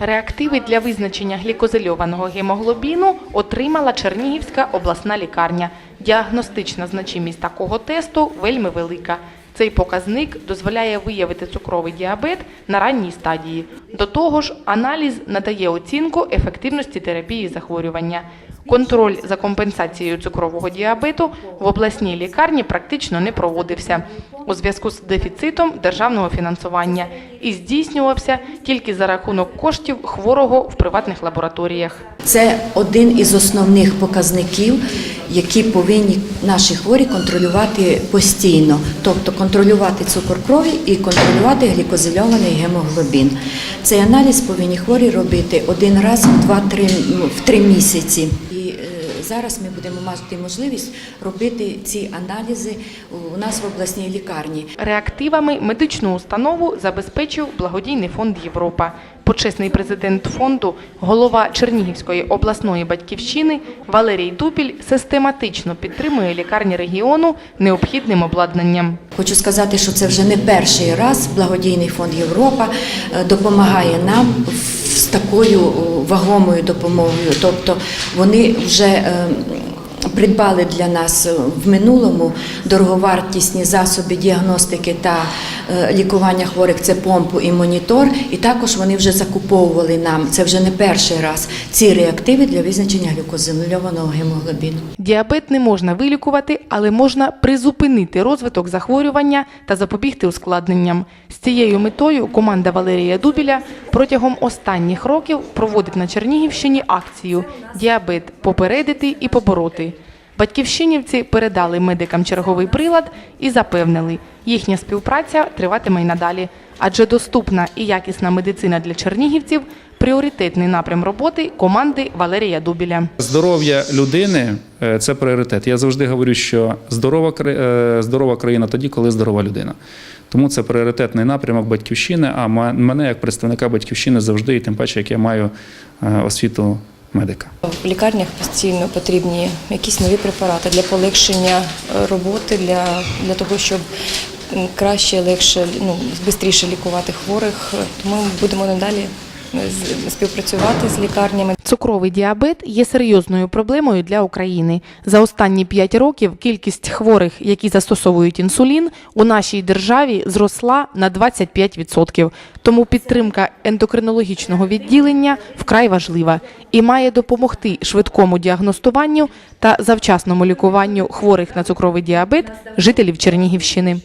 Реактиви для визначення глікозильованого гемоглобіну отримала Чернігівська обласна лікарня. Діагностична значимість такого тесту вельми велика. Цей показник дозволяє виявити цукровий діабет на ранній стадії. До того ж, аналіз надає оцінку ефективності терапії захворювання. Контроль за компенсацією цукрового діабету в обласній лікарні практично не проводився у зв'язку з дефіцитом державного фінансування і здійснювався тільки за рахунок коштів хворого в приватних лабораторіях. Це один із основних показників, які повинні наші хворі контролювати постійно, тобто контролювати цукор крові і контролювати глікозильований гемоглобін. Цей аналіз повинні хворі робити один раз в 2-3 ну, в три місяці. Зараз ми будемо мати можливість робити ці аналізи у нас в обласній лікарні. Реактивами медичну установу забезпечив благодійний фонд Європа. Почесний президент фонду, голова Чернігівської обласної батьківщини Валерій Дупіль систематично підтримує лікарні регіону необхідним обладнанням. Хочу сказати, що це вже не перший раз благодійний фонд Європа е, допомагає нам в- з такою вагомою допомогою. Тобто вони вже е, придбали для нас е, в минулому дороговартісні засоби діагностики та е, лікування хворих це помпу і монітор. І також вони вже закуповували нам. Це вже не перший раз ці реактиви для визначення глюкозильованого гемоглобіну. Діабет не можна вилікувати, але можна призупинити розвиток захворювання та запобігти ускладненням. З цією метою команда Валерія Дубіля протягом останніх років проводить на Чернігівщині акцію Діабет попередити і побороти. Батьківщинівці передали медикам черговий прилад і запевнили, їхня співпраця триватиме й надалі, адже доступна і якісна медицина для чернігівців пріоритетний напрям роботи команди Валерія Дубіля. Здоров'я людини е, це пріоритет. Я завжди говорю, що здорова, е, здорова країна тоді, коли здорова людина. Тому це пріоритетний напрямок батьківщини. А мене як представника батьківщини завжди, і тим паче, як я маю е, освіту медика. В лікарнях постійно потрібні якісь нові препарати для полегшення е, роботи, для, для того, щоб краще, легше, ну, швидше лікувати хворих. Тому ми будемо надалі е, співпрацювати з лікарнями. Цукровий діабет є серйозною проблемою для України. За останні 5 років кількість хворих, які застосовують інсулін, у нашій державі зросла на 25%. Тому підтримка ендокринологічного відділення вкрай важлива і має допомогти швидкому діагностуванню та завчасному лікуванню хворих на цукровий діабет жителів Чернігівщини.